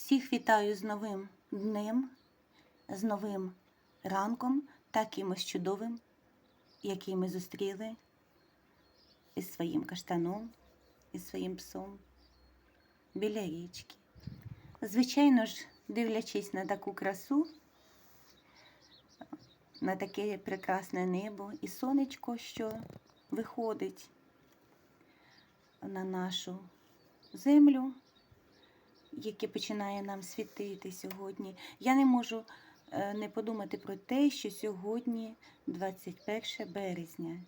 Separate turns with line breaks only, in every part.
Всіх вітаю з новим днем, з новим ранком та кимось чудовим, який ми зустріли із своїм каштаном, із своїм псом біля річки. Звичайно ж, дивлячись на таку красу, на таке прекрасне небо і сонечко, що виходить на нашу землю, яке починає нам світити сьогодні. Я не можу е, не подумати про те, що сьогодні 21 березня.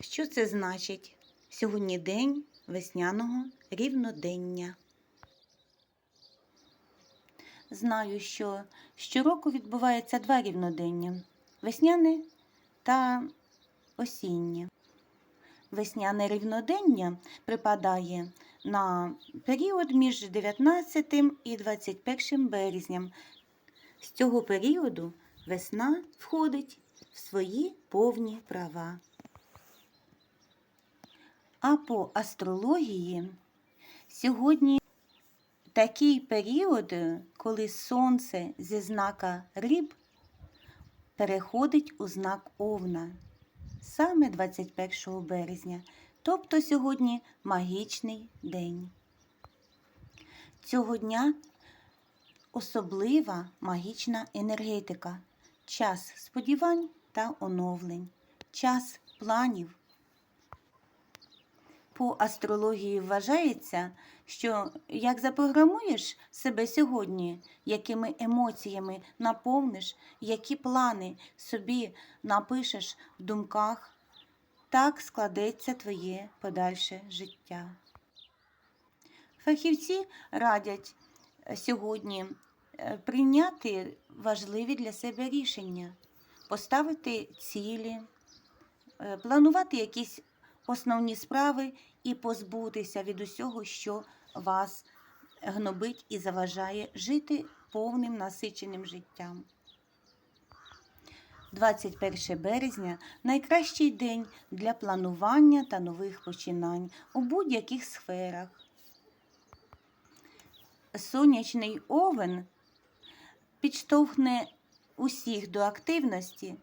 Що це значить? Сьогодні день весняного рівнодення. Знаю, що щороку відбувається два рівнодення весняне та осіннє. Весняне рівнодення припадає на період між 19 і 21 березням. З цього періоду весна входить в свої повні права. А по астрології сьогодні такий період, коли сонце зі знака риб переходить у знак Овна саме 21 березня, тобто сьогодні магічний день. Цього дня особлива магічна енергетика, час сподівань та оновлень, час планів. По астрології вважається, що як запрограмуєш себе сьогодні, якими емоціями наповниш, які плани собі напишеш в думках, так складеться твоє подальше життя. Фахівці радять е, сьогодні е, прийняти важливі для себе рішення, поставити цілі, е, планувати якісь основні справи і позбутися від усього, що вас гнобить і заважає жити повним насиченим життям. 21 березня найкращий день для планування та нових починань у будь-яких сферах. Сонячний овен підштовхне усіх до активності,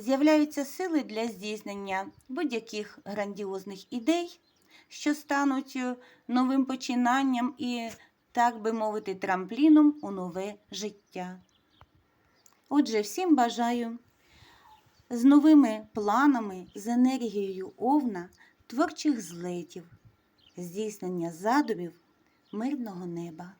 з'являються сили для здійснення будь-яких грандіозних ідей, що стануть е, новим починанням і, так би мовити, трампліном у нове життя. Отже, всім бажаю з новими планами, з енергією овна, творчих злетів, здійснення задумів мирного неба.